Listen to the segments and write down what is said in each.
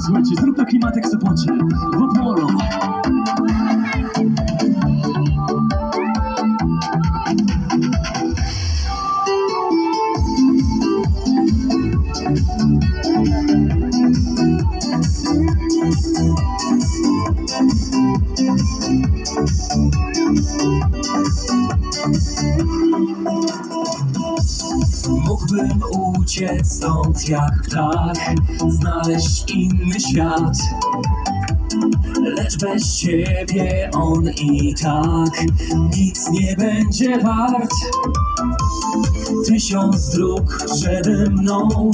słuchajcie, zróbmy klimatek w Sopocie. Wodmolo. Uciec stąd jak ptak, znaleźć inny świat. Lecz bez ciebie on i tak nic nie będzie wart. Tysiąc dróg przede mną,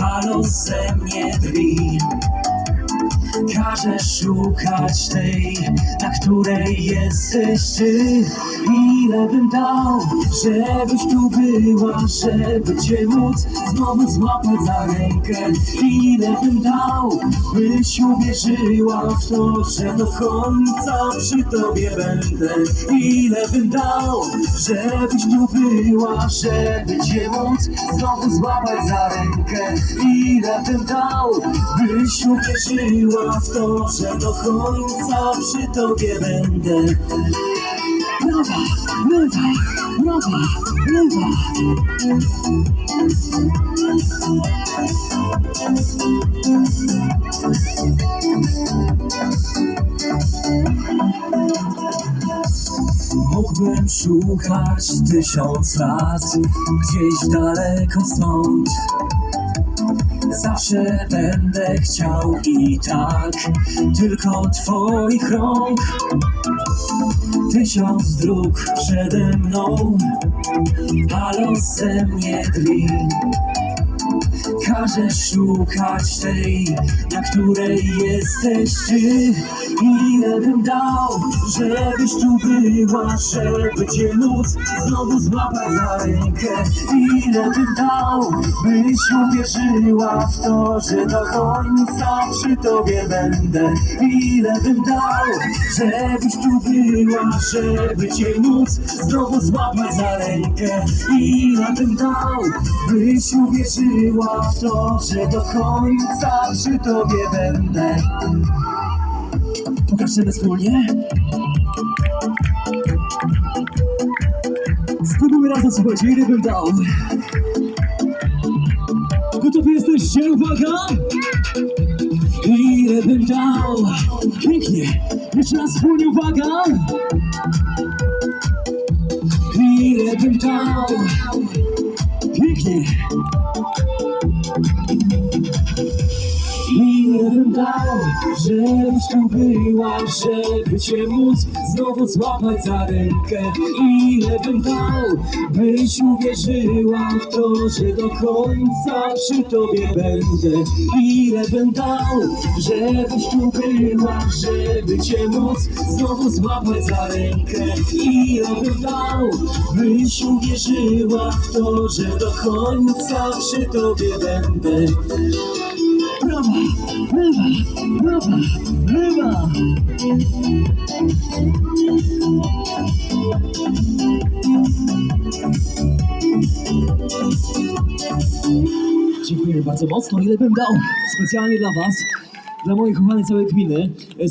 halo ze mnie drwi. Każe szukać tej, na której jesteś ty. Ile bym dał, żebyś tu była, żeby cię móc znowu złapać za rękę. Ile bym dał, byś uwierzyła w to, że do końca przy tobie będę. Ile bym dał, żebyś tu była, żeby cię móc znowu złapać za rękę. Ile bym dał, byś uwierzyła w to, że do końca przy tobie będę. Mógłbym szukać tysiąc lat gdzieś daleko stąd. Zawsze będę chciał i tak tylko twoich rąk. Tysiąc dróg przede mną, a los ze mnie drwi. Każę szukać tej, na której jesteś ty. Ile bym dał, żebyś tu była, żeby cię móc znowu złapać za rękę. Ile bym dał, byś uwierzyła w to, że do końca przy tobie będę. Ile bym dał, żebyś tu była, żeby cię móc znowu złapać za rękę. Ile bym dał, byś uwierzyła w to, że do końca przy tobie będę. Pokażemy wspólnie. Spróbujmy razem, słuchajcie, ile bym dał. Gotowi jesteście? Uwaga! Ile bym dał? Pięknie! Jeszcze raz wspólnie, uwaga! Ile bym dał? Pięknie! Żebyś tu była, żeby cię móc znowu złapać za rękę. Ile bym dał, byś uwierzyła w to, że do końca przy tobie będę. Ile bym dał, żebyś tu była, żeby cię móc znowu złapać za rękę. Ile bym dał, byś uwierzyła w to, że do końca przy tobie będę. Lewa, prawa, lewa. Dziękuję bardzo mocno. Ile bym dał specjalnie dla Was, dla mojej kochanej całej gminy.